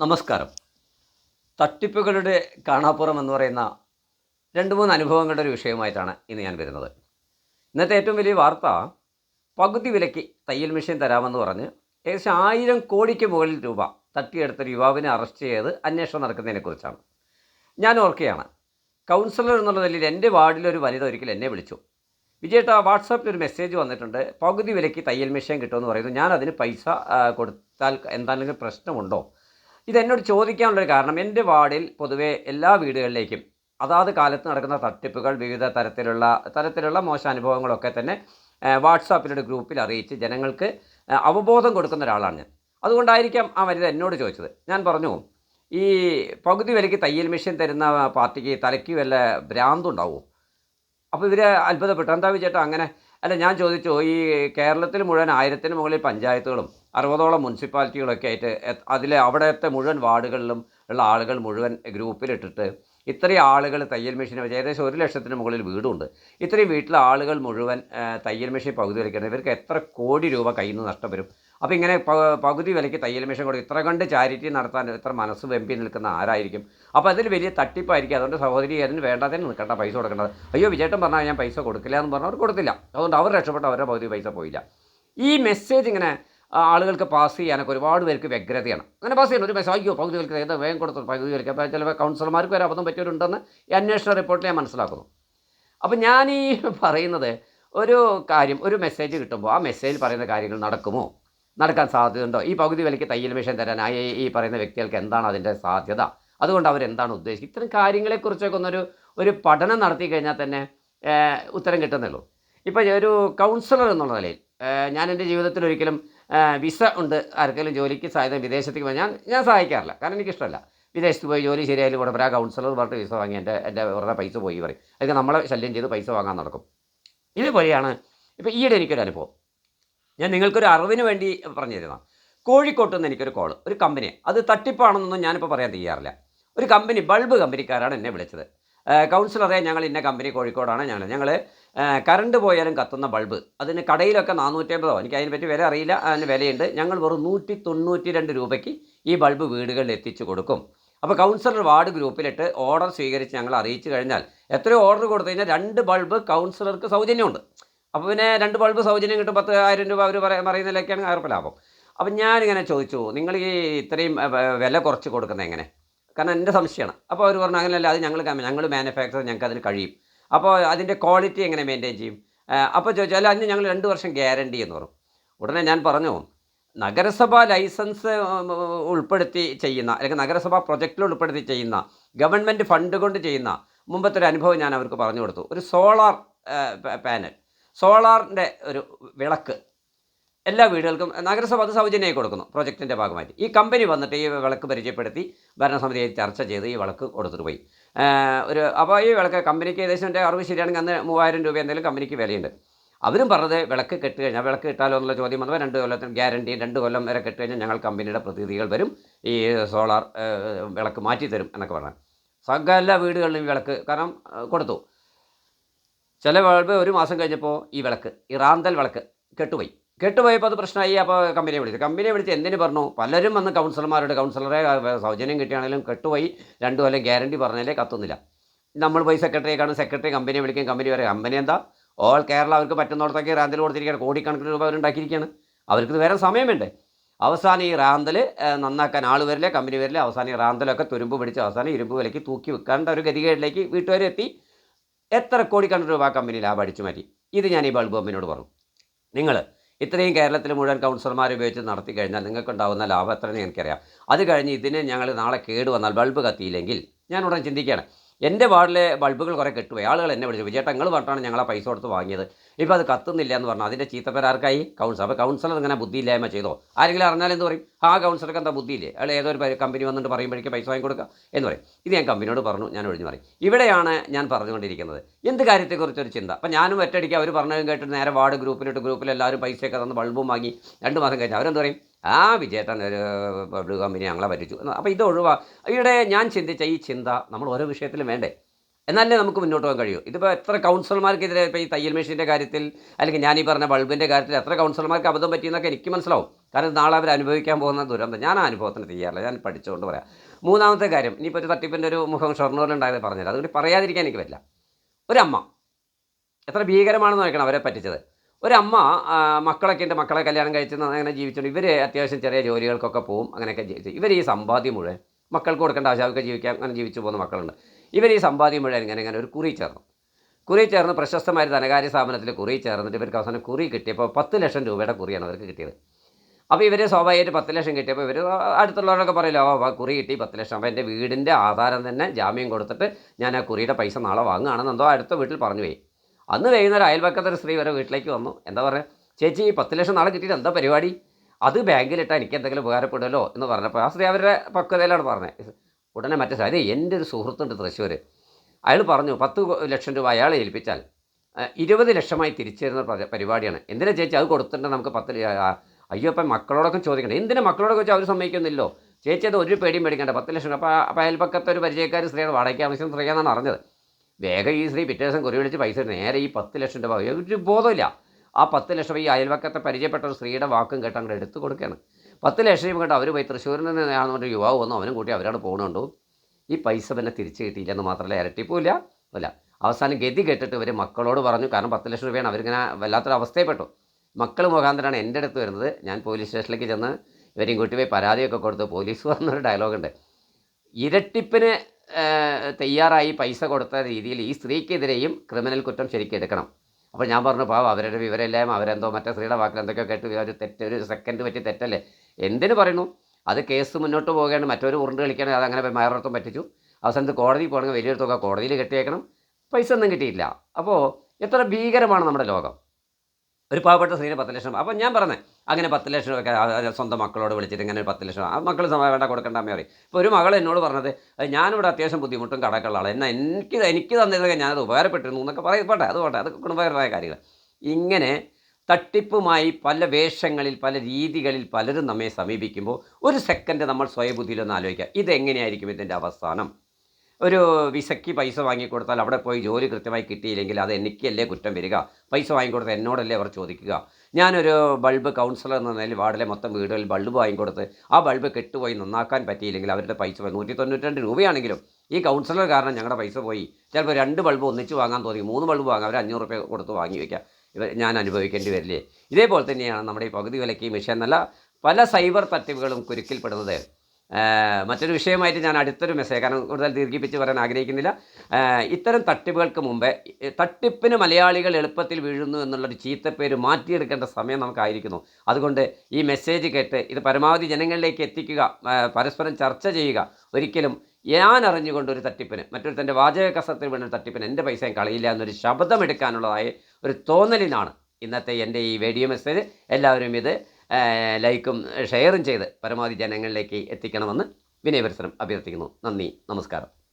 നമസ്കാരം. തട്ടിപ്പുകളുടെ കാണാപ്പുറം എന്ന് പറയുന്ന രണ്ട് മൂന്ന് അനുഭവങ്ങളുടെ ഒരു വിഷയമായിട്ടാണ് ഇന്ന് ഞാൻ വരുന്നത്. ഇന്നത്തെ ഏറ്റവും വലിയ വാർത്ത പകുതി വിലയ്ക്ക് തയ്യൽ മെഷീൻ തരാമെന്ന് പറഞ്ഞ് ഏകദേശം ആയിരം കോടിക്ക് മുകളിൽ രൂപ തട്ടിയെടുത്തൊരു യുവാവിനെ അറസ്റ്റ് ചെയ്ത് അന്വേഷണം നടക്കുന്നതിനെക്കുറിച്ചാണ് ഞാൻ ഓർക്കുകയാണ് കൗൺസിലർ എന്നുള്ള നിലയിൽ എന്റെ വാർഡിലൊരു വനിത ഒരിക്കൽ എന്നെ വിളിച്ചു. വിജയേട്ടാ വാട്സാപ്പിൽ ഒരു മെസ്സേജ് വന്നിട്ടുണ്ട് പകുതി വിലയ്ക്ക് തയ്യൽ മെഷീൻ കിട്ടുമെന്ന് പറയുന്നു. ഞാൻ അതിന് പൈസ കൊടുത്താൽ എന്താണെങ്കിലും പ്രശ്നമുണ്ടോ? ഇതെന്നോട് ചോദിക്കാനുള്ളൊരു കാരണം എന്റെ വാർഡിൽ പൊതുവേ എല്ലാ വീടുകളിലേക്കും അതാത് കാലത്ത് നടക്കുന്ന തട്ടിപ്പുകൾ വിവിധ തരത്തിലുള്ള തരത്തിലുള്ള മോശം അനുഭവങ്ങളൊക്കെ തന്നെ വാട്സാപ്പിലൊരു ഗ്രൂപ്പിൽ അറിയിച്ച് ജനങ്ങൾക്ക് അവബോധം കൊടുക്കുന്ന ഒരാളാണ് ഞാൻ. അതുകൊണ്ടായിരിക്കാം ആ വനിത എന്നോട് ചോദിച്ചത്. ഞാൻ പറഞ്ഞു ഈ പകുതി വിലയ്ക്ക് തയ്യൽ മെഷീൻ തരുന്ന പാർട്ടിക്ക് തലയ്ക്ക് വല്ല ഭ്രാന്തുണ്ടാവുമോ അപ്പോൾ ഇവർ അത്ഭുതപ്പെട്ടു. എന്താ വിചേട്ടാ അങ്ങനെ? അല്ല ഞാൻ ചോദിച്ചു ഈ കേരളത്തിൽ മുഴുവൻ ആയിരത്തിന് മുകളിൽ പഞ്ചായത്തുകളും അറുപതോളം മുനിസിപ്പാലിറ്റികളൊക്കെ ആയിട്ട് അതിലെ അവിടുത്തെ മുഴുവൻ വാർഡുകളിലും ഉള്ള ആളുകൾ മുഴുവൻ ഗ്രൂപ്പിലിട്ടിട്ട് ഇത്രയും ആളുകൾ തയ്യൽ മെഷീൻ വെച്ച് ഏകദേശം ഒരു ലക്ഷത്തിന് മുകളിൽ വീടുണ്ട്. ഇത്രയും വീട്ടിലെ ആളുകൾ മുഴുവൻ തയ്യൽ മെഷീൻ പകുതി വിലയ്ക്കാണ് ഇവർക്ക് എത്ര കോടി രൂപ കയ്യിൽ നിന്ന് നഷ്ടം അപ്പോൾ ഇങ്ങനെ പകുതി വിലയ്ക്ക് തയ്യൽ മെഷീൻ കൊടുക്കും ഇത്ര കണ്ട് ചാരിറ്റി നടത്താൻ ഇത്ര മനസ്സ് വെമ്പി നിൽക്കുന്ന ആരായിരിക്കും? അപ്പോൾ അതിൽ വലിയ തട്ടിപ്പായിരിക്കും. അതുകൊണ്ട് സഹോദരി അതിന് വേണ്ടാതെ നിൽക്കേണ്ട പൈസ കൊടുക്കേണ്ടത് അയ്യോ വിജേട്ടൻ പറഞ്ഞാൽ ഞാൻ പൈസ കൊടുക്കില്ല എന്ന് പറഞ്ഞാൽ അവർ കൊടുത്തില്ല. അതുകൊണ്ട് അവർ രക്ഷപ്പെട്ട അവരുടെ പകുതി പൈസ പോയില്ല. ഈ മെസ്സേജ് ഇങ്ങനെ ആളുകൾക്ക് പാസ് ചെയ്യാനൊക്കെ ഒരുപാട് പേർക്ക് വ്യഗ്രതയാണ്. അങ്ങനെ പാസ് ചെയ്യണം ഒരു മെസ്സേജ് അയ്യോ പകുതി വിലക്ക് ഏതാ വേഗം കൊടുത്തു പകുതി വിലക്ക് അപ്പോൾ ചില കൗൺസിലർമാർക്ക് വരെ അബദ്ധം പറ്റിയവരുണ്ടെന്ന് അന്വേഷണ റിപ്പോർട്ടിൽ ഞാൻ മനസ്സിലാക്കുന്നു. അപ്പോൾ ഞാൻ ഈ പറയുന്നത് ഒരു കാര്യം ഒരു മെസ്സേജ് കിട്ടുമ്പോൾ ആ മെസ്സേജിൽ പറയുന്ന കാര്യങ്ങൾ നടക്കുമോ? നടക്കാൻ സാധ്യതയുണ്ടോ? ഈ പകുതി വിലയ്ക്ക് തയ്യൽ മെഷീൻ തരാനായി ഈ പറയുന്ന വ്യക്തികൾക്ക് എന്താണ് അതിന്റെ സാധ്യത? അതുകൊണ്ട് അവരെന്താണ് ഉദ്ദേശിക്കുന്നത്? ഇത്തരം കാര്യങ്ങളെക്കുറിച്ചൊക്കെ ഒന്നൊരു ഒരു പഠനം നടത്തി കഴിഞ്ഞാൽ തന്നെ ഉത്തരം കിട്ടുന്നുള്ളൂ. ഇപ്പോൾ ഒരു കൗൺസിലർ എന്നുള്ള നിലയിൽ ഞാൻ എന്റെ ജീവിതത്തിൽ ഒരിക്കലും വിസ ഉണ്ട്. ആർക്കെങ്കിലും ജോലിക്ക് സാധ്യത വിദേശത്തേക്ക് പോയി ഞാൻ ഞാൻ സഹായിക്കാറില്ല. കാരണം എനിക്കിഷ്ടമല്ല. വിദേശത്ത് പോയി ജോലി ശരിയായാലും കൂടെ ആ കൗൺസിലർ പറഞ്ഞിട്ട് വിസ വാങ്ങി എന്റെ എന്റെ വെറുതെ പൈസ പോയി പറയും. അതൊക്കെ നമ്മളെ ശല്യം ചെയ്ത് പൈസ വാങ്ങാൻ നടക്കും. ഇതുപോലെയാണ്. ഇപ്പോൾ ഈയിടെ എനിക്കൊരു അനുഭവം ഞാൻ നിങ്ങൾക്കൊരു അറിവിന് വേണ്ടി പറഞ്ഞു തരുന്ന കോഴിക്കോട്ട് നിന്ന് എനിക്കൊരു കോൾ ഒരു കമ്പനി അത് തട്ടിപ്പാണെന്നൊന്നും ഞാനിപ്പോൾ പറയാൻ തയ്യാറില്ല. ഒരു കമ്പനി ബൾബ് കമ്പനിക്കാരാണ് എന്നെ വിളിച്ചത്. കൗൺസിലറെ ഞങ്ങൾ ഇന്ന കമ്പനി കോഴിക്കോടാണ് ഞങ്ങൾ ഞങ്ങൾ കറണ്ട് പോയാലും കത്തുന്ന ബൾബ് അതിന് കടയിലൊക്കെ നാനൂറ്റമ്പതോ എനിക്ക് അതിനെപ്പറ്റി വില അറിയില്ല അതിന് വിലയുണ്ട്. ഞങ്ങൾ വെറും നൂറ്റി തൊണ്ണൂറ്റി രണ്ട് രൂപയ്ക്ക് ഈ ബൾബ് വീടുകളിൽ എത്തിച്ചു കൊടുക്കും. അപ്പോൾ കൗൺസിലർ വാർഡ് ഗ്രൂപ്പിലിട്ട് ഓർഡർ സ്വീകരിച്ച് ഞങ്ങൾ അറിയിച്ചു കഴിഞ്ഞാൽ എത്രയോ ഓർഡർ കൊടുത്തു കഴിഞ്ഞാൽ രണ്ട് ബൾബ് കൗൺസിലർക്ക് സൗജന്യമുണ്ട്. അപ്പോൾ പിന്നെ രണ്ട് ബൾബ് സൗജന്യം കിട്ടും പത്ത് ആയിരം രൂപ അവർ പറയുന്നതിലൊക്കെയാണ് രൂപ ലാഭം. അപ്പം ഞാനിങ്ങനെ ചോദിച്ചു നിങ്ങൾ ഈ ഇത്രയും വില കുറച്ച് കൊടുക്കുന്നത് എങ്ങനെ? കാരണം എന്റെ സംശയമാണ്. അപ്പോൾ അവർ പറഞ്ഞു അങ്ങനെയല്ല അത് ഞങ്ങൾ ഞങ്ങൾ മാനുഫാക്ചർ ഞങ്ങൾക്ക് അതിന് കഴിയും. അപ്പോൾ അതിന്റെ ക്വാളിറ്റി എങ്ങനെ മെയിന്റെയിൻ ചെയ്യും? അപ്പോൾ ചോദിച്ചു അല്ല അതിന് ഞങ്ങൾ രണ്ട് വർഷം ഗ്യാരണ്ടി എന്ന് പറഞ്ഞു. ഉടനെ ഞാൻ പറഞ്ഞു നഗരസഭ ലൈസൻസ് ഉൾപ്പെടുത്തി ചെയ്യുന്ന അല്ലെങ്കിൽ നഗരസഭാ പ്രൊജക്റ്റിൽ ഉൾപ്പെടുത്തി ചെയ്യുന്ന ഗവൺമെന്റ് ഫണ്ട് കൊണ്ട് ചെയ്യുന്ന മുമ്പത്തെ ഒരു അനുഭവം ഞാൻ അവർക്ക് പറഞ്ഞു കൊടുത്തു. ഒരു സോളാർ പാനൽ സോളാറിന്റെ ഒരു വിളക്ക് എല്ലാ വീടുകൾക്കും നഗരസഭ അത് സൗജന്യമായി കൊടുക്കുന്നു പ്രോജക്റ്റിന്റെ ഭാഗമായിട്ട്. ഈ കമ്പനി വന്നിട്ട് ഈ വിളക്ക് പരിചയപ്പെടുത്തി ഭരണസമിതിയെ ചർച്ച ചെയ്ത് ഈ വിളക്ക് കൊടുത്തിട്ട് പോയി. ഒരു അപ്പോൾ ഈ വിളക്ക് കമ്പനിക്ക് ഏകദേശം എന്റെ അറിവ് ശരിയാണെങ്കിൽ അന്ന് മൂവായിരം രൂപ എന്തെങ്കിലും കമ്പനിക്ക് വിലയുണ്ട്. അവരും പറഞ്ഞത് വിളക്ക് കെട്ട് കഴിഞ്ഞാൽ വിളക്ക് കിട്ടാലോ എന്നുള്ള ചോദ്യം വന്നപ്പോൾ രണ്ട് കൊല്ലത്തിന് ഗ്യാരണ്ടി രണ്ട് കൊല്ലം വരെ കെട്ട് കഴിഞ്ഞാൽ ഞങ്ങൾ കമ്പനിയുടെ പ്രതിനിധികൾ വരും ഈ സോളാർ വിളക്ക് മാറ്റി തരും എന്നൊക്കെ പറഞ്ഞു. സകല വീടുകളിലും വിളക്ക് കാരണം കൊടുത്തു. ചില ബൾബ് ഒരു മാസം കഴിഞ്ഞപ്പോൾ ഈ വിളക്ക് ഈ റാന്തൽ വിളക്ക് കെട്ടുപോയി. കെട്ടുപോയപ്പോൾ അത് പ്രശ്നമായി അപ്പോൾ കമ്പനിയെ വിളിച്ചു. കമ്പനിയെ വിളിച്ച് എന്തിനു പറഞ്ഞു? പലരും വന്ന് കൗൺസിലർമാരുടെ കൗൺസിലറെ സൗജന്യം കിട്ടിയാണെങ്കിലും കെട്ടുപോയി രണ്ടു കൊല്ലം ഗ്യാരണ്ടി പറഞ്ഞാലേ കത്തുന്നില്ല നമ്മൾ പോയി സെക്രട്ടറിയെ കാണും സെക്രട്ടറി കമ്പനിയെ വിളിക്കും കമ്പനി വരെ കമ്പനി എന്താ? ഓൾ കേരള അവർക്ക് പറ്റുന്നിടത്തൊക്കെ റാന്തൽ കൊടുത്തിരിക്കുകയാണ് കോടിക്കണക്കിന് രൂപ അവരുണ്ടാക്കിയിരിക്കുകയാണ് അവർക്ക് വേറെ സമയം വേണ്ടേ? അവസാനം ഈ റാന്തൽ നന്നാക്കാൻ ആൾ വരില്ല കമ്പനി വരില്ല. അവസാനം ഈ റാന്തലൊക്കെ തുരുമ്പ് പിടിച്ച് അവസാനം ഇരുമ്പ് വിലയ്ക്ക് തൂക്കി വെക്കേണ്ട ഒരു ഗതികേടിലേക്ക് വീട്ടുകാരെത്തി. എത്ര കോടിക്കണക്കിന് രൂപ കമ്പനി ലാഭം അടിച്ചു മാറ്റി? ഇത് ഞാൻ ഈ ബൾബ് കമ്പനിയോട് പറഞ്ഞു നിങ്ങൾ ഇത്രയും കേരളത്തിൽ മുഴുവൻ കൗൺസിലർമാർ ഉപയോഗിച്ച് നടത്തി കഴിഞ്ഞാൽ നിങ്ങൾക്കുണ്ടാവുന്ന ലാഭം എത്രയെന്ന് എനിക്കറിയാം. അത് കഴിഞ്ഞ് ഇതിന് ഞങ്ങൾ നാളെ കേട് വന്നാൽ ബൾബ് കത്തിയില്ലെങ്കിൽ ഞാൻ ഉടൻ ചിന്തിക്കുകയാണ്. എന്റെ വാർഡിലെ ബൾബുകൾ കുറേ കെട്ടുപോയി. ആളുകൾ എന്നെ വിളിച്ചു. വിചേട്ടങ്ങൾ നിങ്ങൾ ഞങ്ങളെ പൈസ കൊടുത്ത് വാങ്ങിയത്. ഇപ്പോൾ അത് കത്തുന്നില്ല എന്ന് പറഞ്ഞു അതിന്റെ ചീത്തപ്പേരാർക്കായി കൗൺസിലർ അപ്പോൾ കൗൺസിലർ ഇങ്ങനെ ബുദ്ധിയില്ലായ്മ ചെയ്തോ? ആരെങ്കിലും അറിഞ്ഞാൽ പറയും? ആ കൗൺസിലർക്ക് എന്താ ബുദ്ധിയില്ലേ? അയാൾ ഏതൊരു കമ്പനി വന്നിട്ട് പറയുമ്പോഴേക്കും പൈസ വാങ്ങി കൊടുക്കുക എന്ന് പറയും. ഇത് ഞാൻ കമ്പനിയോട് പറഞ്ഞു ഞാൻ ഒഴിഞ്ഞു പറയും. ഇവിടെയാണ് ഞാൻ പറഞ്ഞുകൊണ്ടിരിക്കുന്നത്. എന്ത് കാര്യത്തെക്കുറിച്ചൊരു ചിന്ത? അപ്പോൾ ഞാനും ഒറ്റയടിക്കുക അവർ പറഞ്ഞതും കേട്ടിട്ട് നേരെ വാർഡ് ഗ്രൂപ്പിലിട്ട് ഗ്രൂപ്പിൽ എല്ലാവരും പൈസയൊക്കെ തന്ന് ബൾബും വാങ്ങി രണ്ട് മാസം കഴിഞ്ഞാൽ അവരെന്ത് പറയും? ആ വിജയേട്ടൻ ഒരു പബ്ലിക് കമ്പനി ഞങ്ങളെ പറ്റിച്ചു. അപ്പോൾ ഇത് ഒഴിവാ. ഇവിടെ ഞാൻ ചിന്തിച്ച ഈ ചിന്ത നമ്മൾ ഓരോ വിഷയത്തിലും വേണ്ടേ? എന്നാലേ നമുക്ക് മുന്നോട്ട് പോകാൻ കഴിയൂ. ഇതിപ്പോൾ എത്ര കൗൺസിലർമാർക്കെതിരെ ഇപ്പോൾ ഈ തയ്യൽ മെഷീന്റെ കാര്യത്തിൽ അല്ലെങ്കിൽ ഞാൻ ഈ പറഞ്ഞ ബൾബിന്റെ കാര്യത്തിൽ എത്ര കൗൺസിലർമാർക്ക് അബദ്ധം പറ്റിയെന്നൊക്കെ എനിക്ക് മനസ്സിലാവും. കാരണം നാളെ അവർ അനുഭവിക്കാൻ പോകുന്ന ദുരന്തം. ഞാൻ ആ അനുഭവത്തിന് തയ്യാറില്ല. ഞാൻ പഠിച്ചുകൊണ്ട് പറയാം. മൂന്നാമത്തെ കാര്യം ഇനിയിപ്പോൾ ഒരു തട്ടിപ്പിന്റെ ഒരു മുഖം ഷൊർണൂരിലുണ്ടായത് പറഞ്ഞത് അതുകൊണ്ട് പറയാതിരിക്കാൻ എനിക്ക് പറ്റില്ല. ഒരമ്മ. എത്ര ഭീകരമാണെന്ന് നോക്കണം അവരെ പറ്റിച്ചത്. ഒരമ്മ മക്കളൊക്കെ ഉണ്ട് മക്കളെ കല്യാണം കഴിച്ച് അങ്ങനെ ജീവിച്ചുകൊണ്ട് ഇവർ അത്യാവശ്യം ചെറിയ ജോലികൾക്കൊക്കെ പോവും അങ്ങനെയൊക്കെ ജീവിച്ചു ഇവർ ഈ സമ്പാദ്യം മുഴുവൻ മക്കൾക്ക് കൊടുക്കേണ്ട ആവശ്യം അവർക്ക് ജീവിക്കാൻ അങ്ങനെ ജീവിച്ചു പോകുന്ന മക്കളുണ്ട്. ഇവർ ഈ സമ്പാദ്യം മുഴുവൻ ഇങ്ങനെ ഇങ്ങനെ ഒരു കുറി ചേർന്നു. കുറി ചേർന്ന് പ്രശസ്തമായ ധനകാര്യ സ്ഥാപനത്തിൽ കുറി ചേർന്നിട്ട് ഇവർക്ക് അവസാനം കുറി കിട്ടിയപ്പോൾ പത്ത് ലക്ഷം രൂപയുടെ കുറിയാണ് അവർക്ക് കിട്ടിയത്. അപ്പോൾ ഇവർ സ്വാഭാവികമായിട്ട് പത്ത് ലക്ഷം കിട്ടിയപ്പോൾ ഇവർ അടുത്തുള്ളവരൊക്കെ പറയല്ലോ ആ കുറി കിട്ടി പത്ത് ലക്ഷം. അപ്പോൾ എന്റെ വീടിന്റെ ആധാരം തന്നെ ജാമ്യം കൊടുത്തിട്ട് ഞാൻ ആ കുറിയുടെ പൈസ നാളെ വാങ്ങുകയാണെന്ന് എന്തോ അടുത്ത വീട്ടിൽ പറഞ്ഞു പോയി. അന്ന് വൈകുന്നേരം അയൽപക്കത്തൊരു സ്ത്രീ വരെ വീട്ടിലേക്ക് വന്നു. എന്താ പറയുക ചേച്ചി ഈ പത്ത് ലക്ഷം നാളെ കിട്ടിയിട്ട് എന്താ പരിപാടി? അത് ബാങ്കിലിട്ടാൽ എനിക്ക് എന്തെങ്കിലും ഉപകാരപ്പെടുമല്ലോ എന്ന് പറഞ്ഞപ്പോൾ ആ സ്ത്രീ അവരുടെ പക്വതയിലാണ് പറഞ്ഞത്. ഉടനെ മറ്റേ അതെ എന്റെ ഒരു സുഹൃത്തുണ്ട് തൃശ്ശൂർ അയാൾ പറഞ്ഞു പത്ത് ലക്ഷം രൂപ അയാളെ ഏൽപ്പിച്ചാൽ ഇരുപത് ലക്ഷമായി തിരിച്ചു പരിപാടിയാണ്. എന്തിനാ ചേച്ചി അത് കൊടുത്തിട്ടുണ്ട് നമുക്ക് പത്ത് അയ്യോ അപ്പം മക്കളോടൊക്കെ ചോദിക്കണ്ടേ? എന്തിനാ മക്കളോടൊക്കെ വെച്ചാൽ അവർ സമ്മതിക്കുന്നില്ലോ? ചേച്ചി അത് ഒരു പേടിയും പേടിക്കണ്ട പത്ത് ലക്ഷം അപ്പോൾ അപ്പോൾ അയൽപ്പക്കത്തെ ഒരു പരിചയക്കാർ സ്ത്രീയാണ് വാടകയ്ക്ക് ആവശ്യം സ്ത്രീയാണെന്നാണ് അറിഞ്ഞത്. വേഗം ഈ സ്ത്രീ പിറ്റേ ദിവസം കുറി വിളിച്ച് പൈസ നേരെ ഈ പത്ത് ലക്ഷം രൂപ ഒരു ബോധമില്ല ആ പത്ത് ലക്ഷം ഈ അയൽവക്കത്തെ പരിചയപ്പെട്ട ഒരു സ്ത്രീയുടെ വാക്കും കേട്ട് അങ്ങോട്ട് എടുത്തു കൊടുക്കുകയാണ്. പത്ത് ലക്ഷം രൂപ കേട്ട് അവർ പോയി തൃശ്ശൂരിൽ നിന്നാണെന്ന് യുവാവ് വന്നു. അവനും കൂട്ടി അവരാണ് പോകുന്നുണ്ട് ഈ പൈസ പിന്നെ തിരിച്ച് കിട്ടിയില്ലെന്ന് മാത്രമല്ല ഇരട്ടിപ്പില്ല അല്ല അവസാനം ഗതി കേട്ടിട്ട് ഇവർ മക്കളോട് പറഞ്ഞു. കാരണം പത്ത് ലക്ഷം രൂപയാണ് അവരിങ്ങനെ വല്ലാത്തൊരു അവസ്ഥയെപ്പെട്ടു മക്കൾ മുഖാന്തരമാണ് എന്റെ അടുത്ത് വരുന്നത്. ഞാൻ പോലീസ് സ്റ്റേഷനിലേക്ക് ചെന്ന് ഇവരെയും കൂട്ടി പോയി പരാതിയൊക്കെ കൊടുത്ത് പോലീസ് പറഞ്ഞൊരു ഡയലോഗുണ്ട് ഇരട്ടിപ്പിന് തയ്യാറായി പൈസ കൊടുത്ത രീതിയിൽ ഈ സ്ത്രീക്കെതിരെയും ക്രിമിനൽ കുറ്റം ശരിക്കും എടുക്കണം. അപ്പോൾ ഞാൻ പറഞ്ഞു പാവം അവരുടെ വിവരമില്ലായ്മ അവരെന്തോ മറ്റേ സ്ത്രീയുടെ വാക്കിൽ എന്തൊക്കെയോ കേട്ട് ഒരു തെറ്റ് ഒരു സെക്കൻഡ് പറ്റി തെറ്റല്ലേ? എന്തിനു പറയുന്നു? അത് കേസ് മുന്നോട്ട് പോവുകയാണ് മറ്റൊരു ഉരുണ്ട് കളിക്കുകയാണ് അത് അങ്ങനെ വേറൊരുത്തും പറ്റിച്ചു. അവസാനത്ത് കോടതി പോകണമെങ്കിൽ വലിയൊരു തുക കോടതിയിൽ കെട്ടിയേക്കണം. പൈസ ഒന്നും കിട്ടിയില്ല. അപ്പോൾ എത്ര ഭീകരമാണ് നമ്മുടെ ലോകം. ഒരു പാവപ്പെട്ട സ്ത്രീന് പത്ത് ലക്ഷം അപ്പം ഞാൻ പറഞ്ഞത് അങ്ങനെ പത്ത് ലക്ഷം ഒക്കെ സ്വന്തം മക്കളോട് വിളിച്ചിട്ട് ഇങ്ങനെ ഒരു പത്ത് ലക്ഷം ആ മക്കൾ വേണ്ട കൊടുക്കേണ്ട അമ്മ പറയും. ഇപ്പോൾ ഒരു മകൾ എന്നോട് പറഞ്ഞത് "അത് ഞാനിവിടെ അത്യാവശ്യം ബുദ്ധിമുട്ടും കടക്കുള്ള ആളാണ് എന്നാൽ എനിക്ക് എനിക്ക് തന്നിരുന്നെങ്കിൽ ഞാനത് ഉപകാരപ്പെട്ടിരുന്നു എന്നൊക്കെ പറയും. പോട്ടെ അത് പോട്ടെ അത് കുടുംബപരമായ കാര്യങ്ങൾ ഇങ്ങനെ തട്ടിപ്പുമായി പല വേഷങ്ങളിൽ പല രീതികളിൽ പലരും നമ്മെ സമീപിക്കുമ്പോൾ ഒരു സെക്കൻഡ് നമ്മൾ സ്വയബുദ്ധിയിലൊന്ന് ആലോചിക്കുക. ഇതെങ്ങനെയായിരിക്കും ഇതിന്റെ അവസാനം? ഒരു വിസയ്ക്ക് പൈസ വാങ്ങിക്കൊടുത്താൽ അവിടെ പോയി ജോലി കൃത്യമായി കിട്ടിയില്ലെങ്കിൽ അത് എനിക്കല്ലേ കുറ്റം വരിക? പൈസ വാങ്ങിക്കൊടുത്ത് എന്നോടല്ലേ അവർ ചോദിക്കുക? ഞാനൊരു ബൾബ് കൗൺസിലർ എന്ന നിലയിൽ വാർഡിലെ മൊത്തം വീടുകളിൽ ബൾബ് വാങ്ങിക്കൊടുത്ത് ആ ബൾബ് കെട്ടുപോയി നന്നാക്കാൻ പറ്റിയില്ലെങ്കിൽ അവരുടെ പൈസ നൂറ്റി തൊണ്ണൂറ്റി രൂപയാണെങ്കിലും ഈ കൗൺസിലർ കാരണം ഞങ്ങളുടെ പൈസ പോയി. ചിലപ്പോൾ രണ്ട് ബൾബ് ഒന്നിച്ച് വാങ്ങാൻ തോന്നി. മൂന്ന് ബൾബ് വാങ്ങാം അവർ അഞ്ഞൂറ് രൂപ കൊടുത്ത് വാങ്ങി വയ്ക്കുക ഇവർ ഞാൻ അനുഭവിക്കേണ്ടി വരില്ലേ? ഇതേപോലെ തന്നെയാണ് നമ്മുടെ ഈ പകുതി വിലയ്ക്ക് ഈ മിഷൻ. എന്നല്ല പല സൈബർ തട്ടിപ്പുകളും കുരുക്കിൽപ്പെടുന്നത്. മറ്റൊരു വിഷയമായിട്ട് ഞാൻ അടുത്തൊരു മെസ്സേജ് കാരണം കൂടുതൽ ദീർഘിപ്പിച്ച് പറയാൻ ആഗ്രഹിക്കുന്നില്ല. ഇത്തരം തട്ടിപ്പുകൾക്ക് മുമ്പേ തട്ടിപ്പിന് മലയാളികൾ എളുപ്പത്തിൽ വീഴുന്നു എന്നുള്ളൊരു ചീത്തപ്പേര് മാറ്റിയെടുക്കേണ്ട സമയം നമുക്കായിരിക്കുന്നു. അതുകൊണ്ട് ഈ മെസ്സേജ് കേട്ട് ഇത് പരമാവധി ജനങ്ങളിലേക്ക് എത്തിക്കുക പരസ്പരം ചർച്ച ചെയ്യുക. ഒരിക്കലും ഞാൻ അറിഞ്ഞുകൊണ്ട് ഒരു തട്ടിപ്പിന് മറ്റൊരു തന്റെ വാചക കസത്തിൽ വീണ ഒരു തട്ടിപ്പിന് എന്റെ പൈസയും കളയില്ല എന്നൊരു ശബ്ദമെടുക്കാനുള്ളതായ ഒരു തോന്നലിനാണ് ഇന്നത്തെ എന്റെ ഈ വീഡിയോ മെസ്സേജ് എല്ലാവരും ഇത് ലൈക്കും ഷെയറും ചെയ്ത് പരമാവധി ജനങ്ങളിലേക്ക് എത്തിക്കണമെന്ന് വിനയപരിസരം അഭ്യർത്ഥിക്കുന്നു. നന്ദി നമസ്കാരം.